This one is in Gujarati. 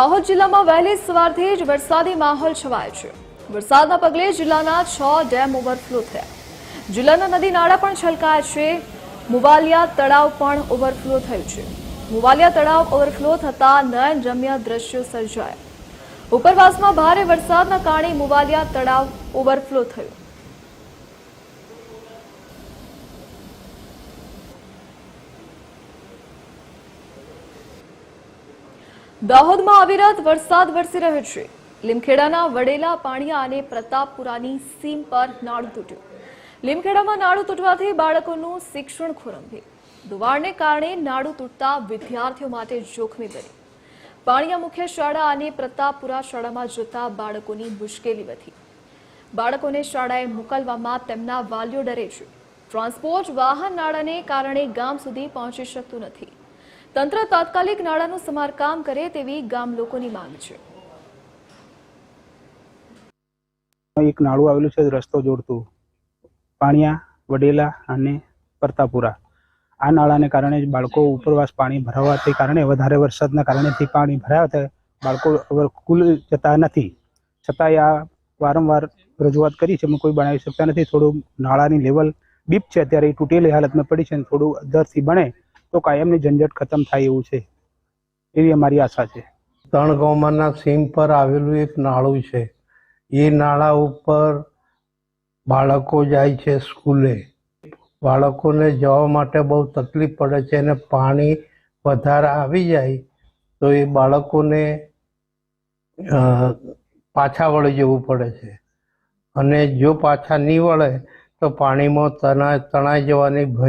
દાહોદ જિલ્લામાં વહેલી સવારથી જ વરસાદી માહોલ છવાયો છે. વરસાદના પગલે જિલ્લાના છ ડેમ ઓવરફ્લો થયા. જિલ્લાના નદી નાળા પણ છલકાયા છે. મુવાલિયા તળાવ પણ ઓવરફ્લો થયું છે. મુવાલિયા તળાવ ઓવરફ્લો થતાં નયનરમ્ય દ્રશ્યો સર્જાયા. ઉપરવાસમાં ભારે વરસાદના કારણે મુવાલિયા તળાવ ઓવરફ્લો થયું. દાહોદમાં અવિરત વરસાદ વરસી રહ્યો છે. લીમખેડાના વડેલા, પાણીયા અને પ્રતાપપુરાની સીમ પર નાળું તૂટ્યું. લીમખેડામાં નાળું તૂટવાથી બાળકોનું શિક્ષણ ખોરંભ્યું દુવાળને કારણે નાળું તૂટતા વિદ્યાર્થીઓ માટે જોખમી બની પાણીયા મુખ્ય શાળા અને પ્રતાપપુરા શાળામાં જતા બાળકોની મુશ્કેલી વધી. બાળકોને શાળાએ મોકલવામાં તેમના વાલીઓ ડરે છે. ટ્રાન્સપોર્ટ વાહન નાળાને કારણે ગામ સુધી પહોંચી શકતું નથી. તંત્ર તાત્કાલિક નાળાનું સમારકામ કરે તેવી ગામ લોકોની માંગ છે. એક નાળું આવેલું છે રસ્તો જોડતું. પાણિયા, વડેલા અને પરતાપુરા આ નાળાને કારણે બાળકો ઉપરવાસ પાણી ભરાવાથી કારણે વધારે વરસાદના કારણેથી પાણી ભરાયા બાળકો કુલ જતા નથી. છતાંય આ વારંવાર રજૂઆત કરી છે. કોઈ બનાવી શકતા નથી. થોડું નાળાની લેવલ ડીપ છે. અત્યારે એ તૂટેલી હાલતમાં પડી છે અને થોડું અંદરથી બને તો કાયમની ઝંઝટ ખતમ થાય એવું છે. એવી અમારી આશા છે. ત્રણ ગામના સીમ પર આવેલું એક નાળું છે. એ નાળા ઉપર બાળકો જાય છે સ્કૂલે. બાળકોને જવા માટે બહુ તકલીફ પડે છે અને પાણી વધારે આવી જાય તો એ બાળકોને પાછા વળી જવું પડે છે. અને જો પાછા નહીં વળે તો પાણીમાં તણાઈ તણાઈ જવાની ભય